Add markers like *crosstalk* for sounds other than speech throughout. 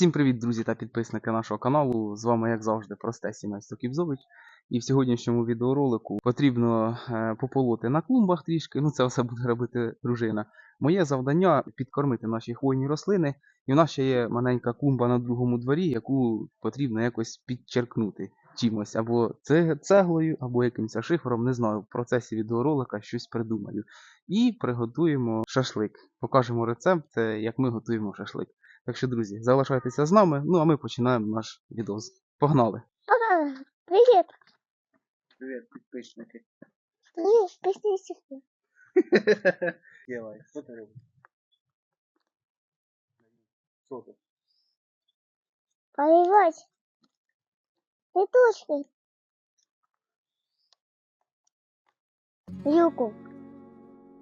Всім привіт, друзі та підписники нашого каналу. З вами, як завжди, просте сімейство Стоківзович. І в сьогоднішньому відеоролику потрібно е, пополоти на клумбах трішки. Ну, це все буде робити дружина. Моє завдання підкормити наші хвойні рослини. І в нас ще є маленька клумба на другому дворі, яку потрібно якось підчеркнути чимось, або цеглою, або якимось шифером. Не знаю, в процесі відеоролика щось придумаю. І приготуємо шашлик. Покажемо рецепт, е, як ми готуємо шашлик. Так що, друзі, залишайтеся з нами, ну а ми починаємо наш відос. Погнали! Ага, привет. Привіт, підписники. Привет, песня *laughs* Євай, що ти робиш? Що ти? Поливать. Цветочки. Юку.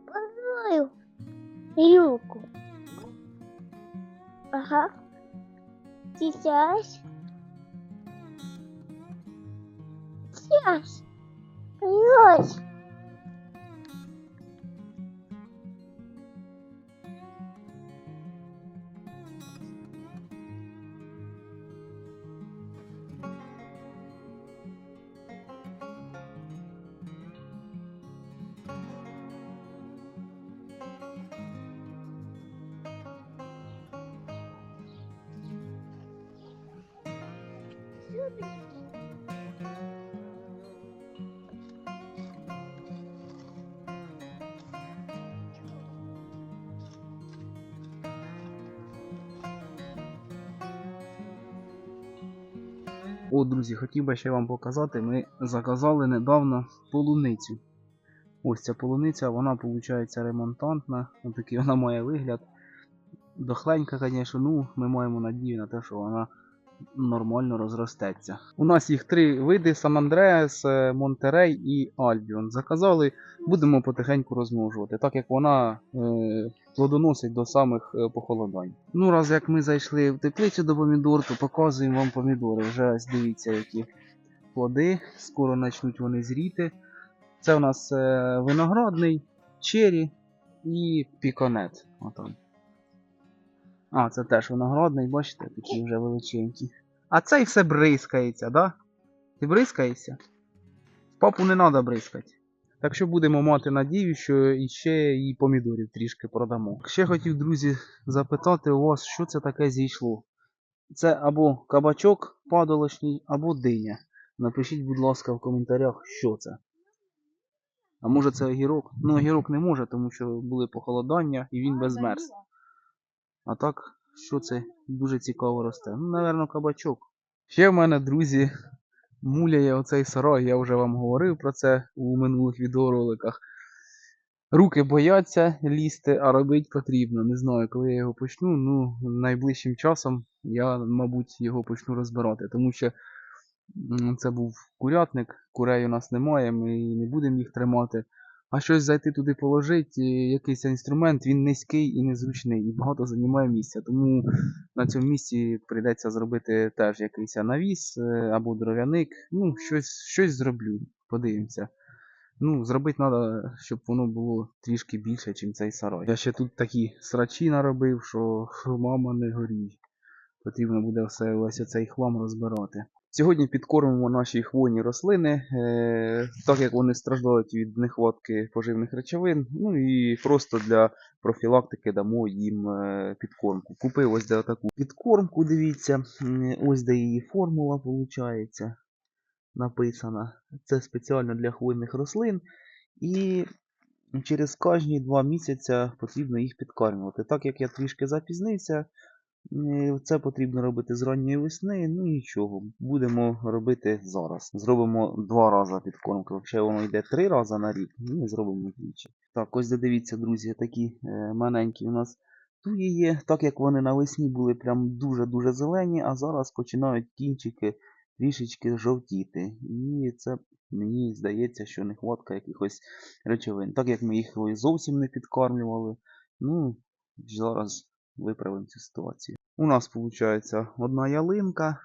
Познаю. Юку. Uh huh. Jesus. Yes. Yours. О, друзі, хотів би ще вам показати, ми заказали недавно полуницю. Ось ця полуниця, вона виходить ремонтантна, такий вона має вигляд. Дохленька, звісно, ну ми маємо надію на те, що вона нормально розростеться. У нас їх три види: Сан Андреас, е, Монтерей і Альбіон. Заказали, будемо потихеньку розмножувати, так як вона е, плодоносить до самих е, похолодань. Ну, раз як ми зайшли в теплицю до помідор, то показуємо вам помідори. Вже ось дивіться, які плоди. Скоро почнуть вони зріти. Це у нас е, виноградний, чері і піконет. Отам. А, це теж виноградний, бачите, такі вже величенькі. А цей все бризкається, да? Ти бризкаєшся? Папу не треба бризкати. Так що будемо мати надію, що іще і помідорів трішки продамо. Ще хотів, друзі, запитати у вас, що це таке зійшло. Це або кабачок падолочний, або диня. Напишіть, будь ласка, в коментарях, що це. А може це огірок? Ну, огірок не може, тому що були похолодання і він безмерз. А так, що це дуже цікаво росте. Ну, напевно, кабачок. Ще в мене, друзі, муляє оцей сарай, я вже вам говорив про це у минулих відеороликах. Руки бояться лізти, а робити потрібно. Не знаю, коли я його почну. Ну, найближчим часом я, мабуть, його почну розбирати, тому що це був курятник, курей у нас немає, ми не будемо їх тримати. А щось зайти туди положити, якийсь інструмент, він низький і незручний, і багато займає місця. Тому на цьому місці прийдеться зробити теж якийсь навіс е, або дров'яник. Ну, щось, щось зроблю, подивимося. Ну, зробити треба, щоб воно було трішки більше, ніж цей сарай. Я ще тут такі срачі наробив, що *laughs* мама не горій. Потрібно буде все ось оцей хлам розбирати. Сьогодні підкормимо наші хвойні рослини, е, так як вони страждають від нехватки поживних речовин. Ну і просто для профілактики дамо їм е, підкормку. Купив ось де таку підкормку, дивіться, ось де її формула виходить. Написана. Це спеціально для хвойних рослин. І через кожні два місяці потрібно їх підкармлювати. Так як я трішки запізнився, це потрібно робити з ранньої весни. Ну нічого, будемо робити зараз. Зробимо два рази підкормку. Взагалі воно йде три рази на рік, ну, ми зробимо двічі. Так, ось дивіться, друзі, такі е, маленькі у нас туї є. Так як вони навесні були прям дуже-дуже зелені, а зараз починають кінчики трішечки жовтіти. І це мені здається, що нехватка якихось речовин. Так як ми їх зовсім не підкармлювали, ну, зараз виправимо цю ситуацію. У нас виходить одна ялинка,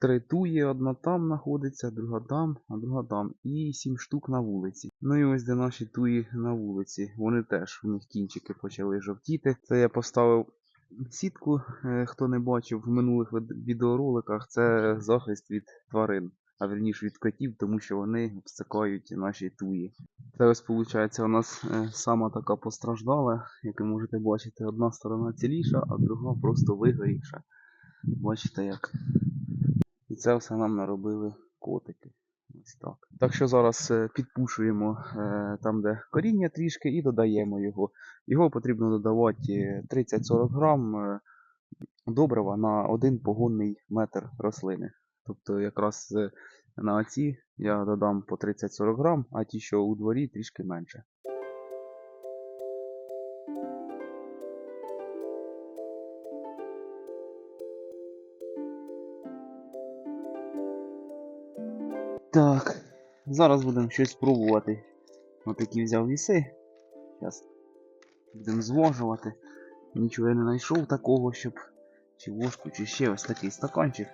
три туї, одна там знаходиться, друга там, а друга там. І сім штук на вулиці. Ну і ось де наші туї на вулиці. Вони теж, у них кінчики почали жовтіти. Це я поставив Сітку, е, хто не бачив в минулих відеороликах, це захист від тварин, а вірніше від котів, тому що вони обстикають наші туї. Це ось виходить у нас е, сама така постраждала, як ви можете бачити, одна сторона ціліша, а друга просто вигорівша. Бачите як. І це все нам наробили котики. Ось так. Так що зараз е, підпушуємо е, там, де коріння трішки, і додаємо його. Його потрібно додавати е, 30-40 грам добрива на один погонний метр рослини. Тобто якраз е, на оці я додам по 30-40 грам, а ті, що у дворі, трішки менше. Так, зараз будемо щось пробувати. Отакі взяв віси. Зараз будемо зважувати. Нічого я не знайшов такого, щоб чи ложку, чи ще ось такий стаканчик.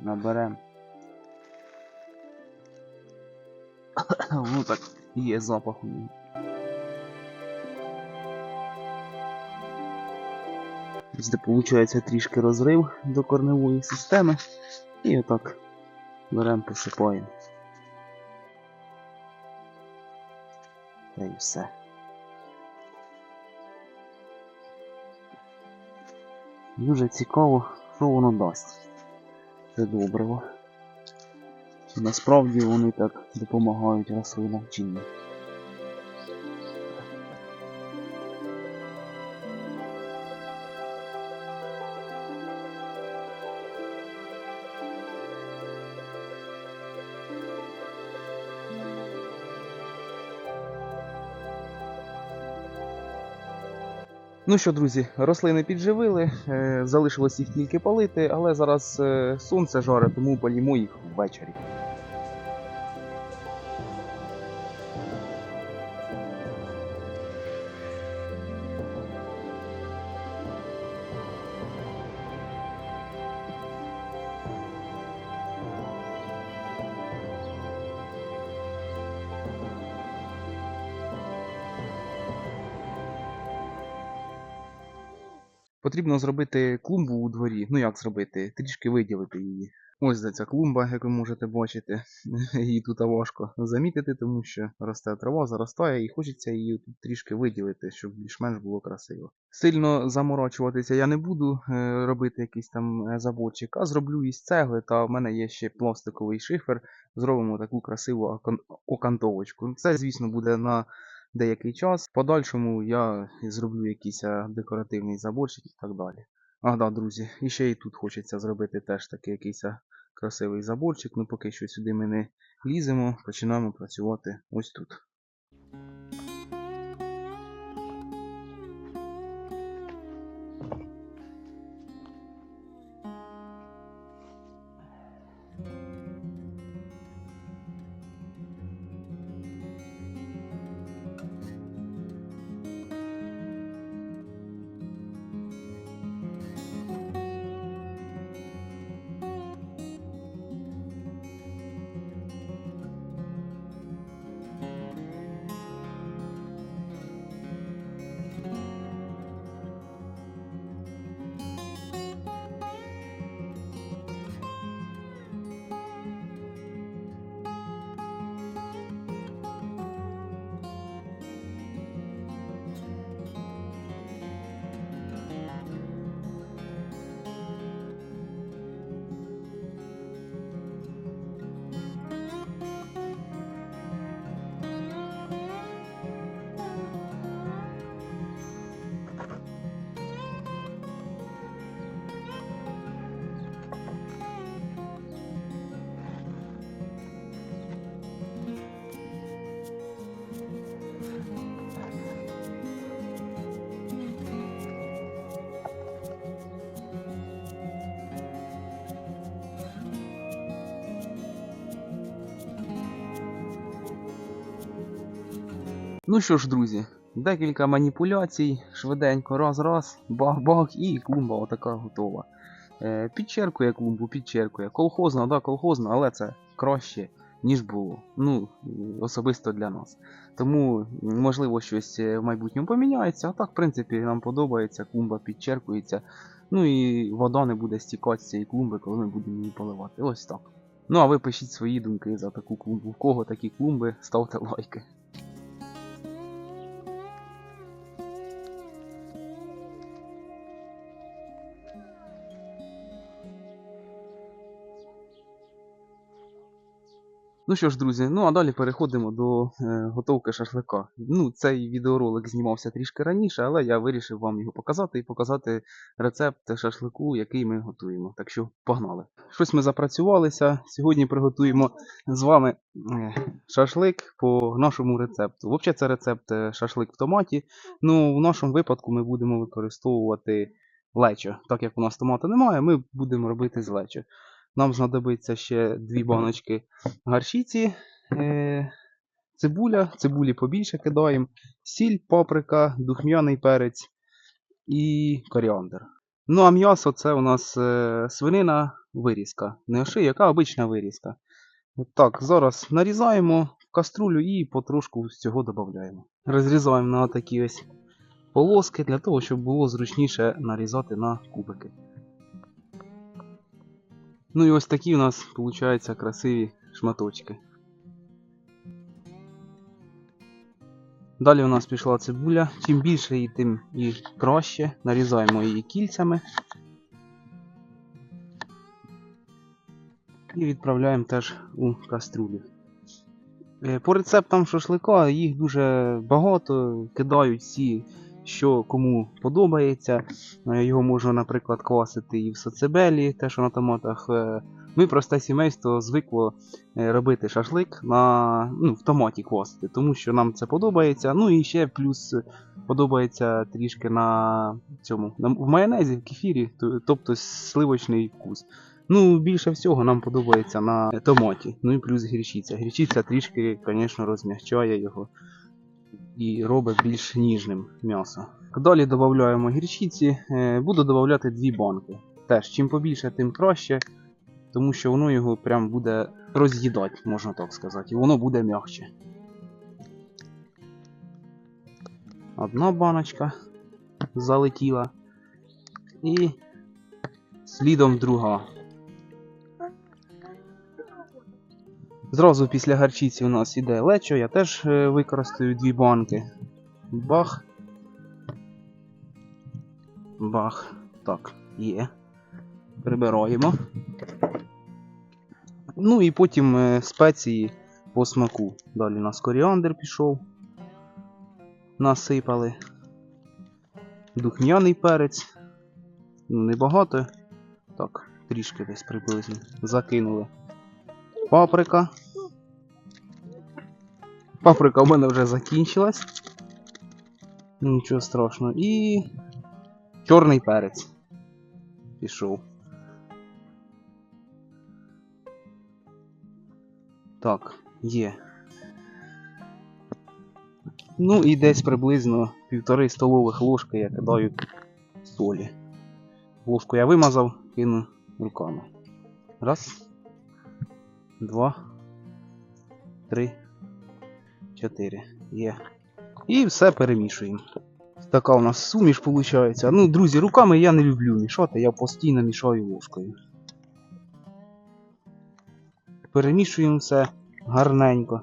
Наберем. ну так, є запах у нього. Де виходить трішки розрив до корневої системи. І отак беремо, посипаємо. Та й все. Дуже цікаво, що воно дасть. Це добриво. Насправді вони так допомагають рослинам чи. Ну що, друзі, рослини підживили, е, залишилось їх тільки палити, але зараз е, сонце жаре, тому палімо їх ввечері. Потрібно зробити клумбу у дворі. Ну як зробити? Трішки виділити її. Ось де ця клумба, як ви можете бачити. *laughs* Її тут важко замітити, тому що росте трава, заростає, і хочеться її тут трішки виділити, щоб більш-менш було красиво. Сильно заморочуватися я не буду, е, робити якийсь там е, заборчик, а зроблю із цегли, та в мене є ще пластиковий шифер. Зробимо таку красиву окантовочку. Це, звісно, буде на деякий час. В подальшому я зроблю якийсь е, декоративний заборчик і так далі. Ах, да, друзі, і ще і тут хочеться зробити теж такий якийсь е, красивий заборчик. Ну поки що сюди ми не ліземо, починаємо працювати ось тут. Ну що ж, друзі, декілька маніпуляцій, швиденько, раз-раз, бах-бах, і клумба отака готова. Е, підчеркує клумбу, підчеркує. Колхозна, да, колхозна, але це краще, ніж було. Ну, особисто для нас. Тому, можливо, щось е, в майбутньому поміняється, а так, в принципі, нам подобається, клумба підчеркується. Ну і вода не буде стікати з цієї клумби, коли ми будемо її поливати. Ось так. Ну а ви пишіть свої думки за таку клумбу. В кого такі клумби, ставте лайки. Ну що ж, друзі, ну а далі переходимо до е, готовки шашлика. Ну, цей відеоролик знімався трішки раніше, але я вирішив вам його показати і показати рецепт шашлику, який ми готуємо. Так що погнали. Щось ми запрацювалися. Сьогодні приготуємо з вами е, шашлик по нашому рецепту. Взагалі, це рецепт е, шашлик в томаті. Ну, в нашому випадку ми будемо використовувати лечо. Так як у нас томату немає, ми будемо робити з лечо. Нам знадобиться ще дві баночки гарчиці, е, цибуля, цибулі побільше кидаємо, сіль, паприка, духмяний перець і коріандр. Ну а м'ясо це у нас е, свинина вирізка. Не ошийок, а обична вирізка. Так, зараз нарізаємо в каструлю і потрошку з цього додаємо. Розрізаємо на такі ось полоски для того, щоб було зручніше нарізати на кубики. Ну і ось такі у нас получаються красиві шматочки. Далі у нас пішла цибуля. Чим більше її, тим і краще. Нарізаємо її кільцями. І відправляємо теж у каструлю. Е, По рецептам шашлика їх дуже багато, кидають всі, що кому подобається. Е, Його можна, наприклад, квасити і в соцебелі, те, що на томатах. Е, Ми, просте сімейство, звикло е, робити шашлик на, ну, в томаті квасити, тому що нам це подобається. Ну і ще плюс подобається трішки на цьому на, в майонезі, в кефірі, тобто сливочний вкус. Ну, більше всього нам подобається на томаті. Ну і плюс гірчиця. Гірчиця трішки, звісно, розмягчає його і робить більш ніжним м'ясо. Далі додаємо гірчиці. Е, Буду додавати дві банки. Теж чим побільше, тим краще, тому що воно його прям буде роз'їдати, можна так сказати, і воно буде м'якше. Одна баночка залетіла. І слідом друга. Зразу після гарчиці у нас іде лечо, я теж е, використаю дві банки. Бах. Бах. Так, є. Прибираємо. Ну і потім е, спеції по смаку. Далі у нас коріандр пішов. Насипали. Духмяний перець. Ну, небагато. Так, трішки десь приблизно. Закинули. Паприка. Паприка у мене вже закінчилась. Нічого страшного. І чорний перець. Пішов. Так, є. Ну і десь приблизно півтори столових ложки я кидаю солі. Ложку я вимазав, кину руками. Раз. Два. Три. Чотири. Є. І все перемішуємо. Така у нас суміш виходить. Ну, друзі, руками я не люблю мішати, я постійно мішаю ложкою. Перемішуємо все гарненько.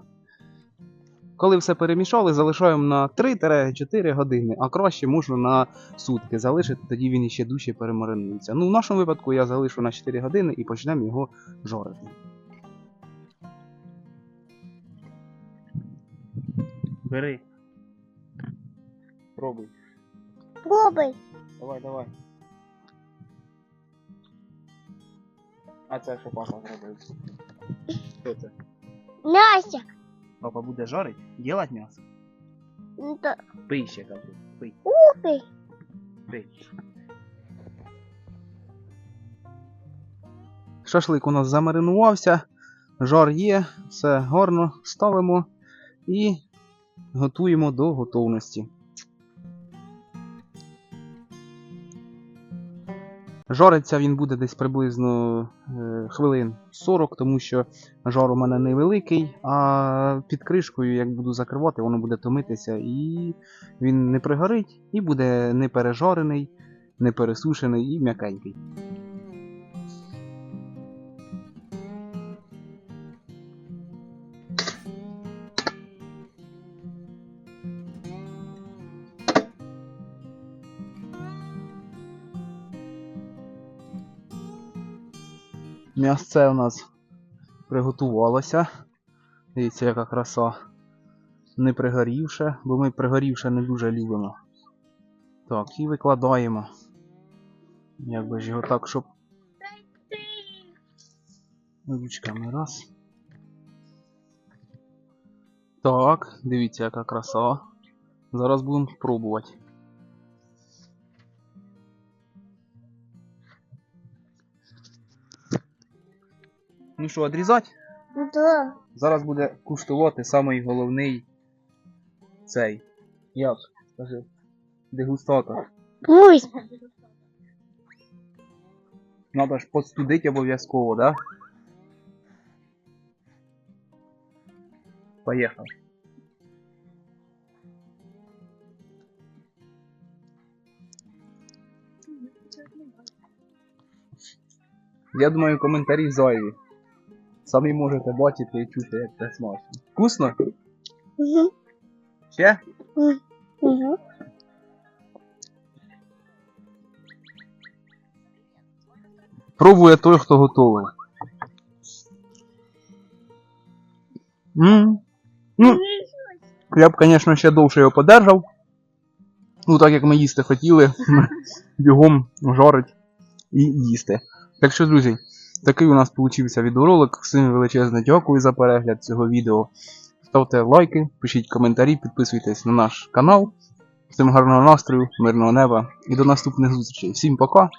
Коли все перемішали, залишаємо на 3-4 години, а краще можна на сутки залишити, тоді він іще дужче перемаринується. Ну, в нашому випадку я залишу на 4 години і почнемо його жарити. Бери. Пробуй. Пробуй. Давай, давай. А це що папа зробив? Що це? Настя. Папа буде жарить? Ділать м'ясо? Ну то Пий ще, кажу. Пий, купи. пий. Шашлик у нас замаринувався, жар є, все гарно ставимо і готуємо до готовності. Жариться він буде десь приблизно е, хвилин 40, тому що жар у мене невеликий, а під кришкою, як буду закривати, воно буде томитися і він не пригорить, і буде не пережарений, не пересушений і м'якенький. М'ясце у нас приготувалося. Дивіться, яка краса. Не пригорівше, бо ми пригорівше не дуже любимо. Так, і викладаємо. Якби ж його так, щоб. Ручками раз. Так, дивіться, яка краса. Зараз будемо пробувати. Ну що, відрізати? Да. Зараз буде куштувати самий головний цей. Як? Скажи. Дегустатор. Пусть. Надо ж подстудити обов'язково, да? Поїхали. Я думаю, коментарі зайві. Самі можете бачити і чути, як це смачно. Вкусно? Угу. Ще? Угу. Пробує той, хто готовий. М. Ну, я б, звісно, ще довше його подержав. Ну, так як ми їсти хотіли, *laughs* бігом жарить і їсти. Так що, друзі, такий у нас получився відеоролик. Всім величезне дякую за перегляд цього відео. Ставте лайки, пишіть коментарі, підписуйтесь на наш канал. Всім гарного настрою, мирного неба і до наступних зустрічей. Всім пока!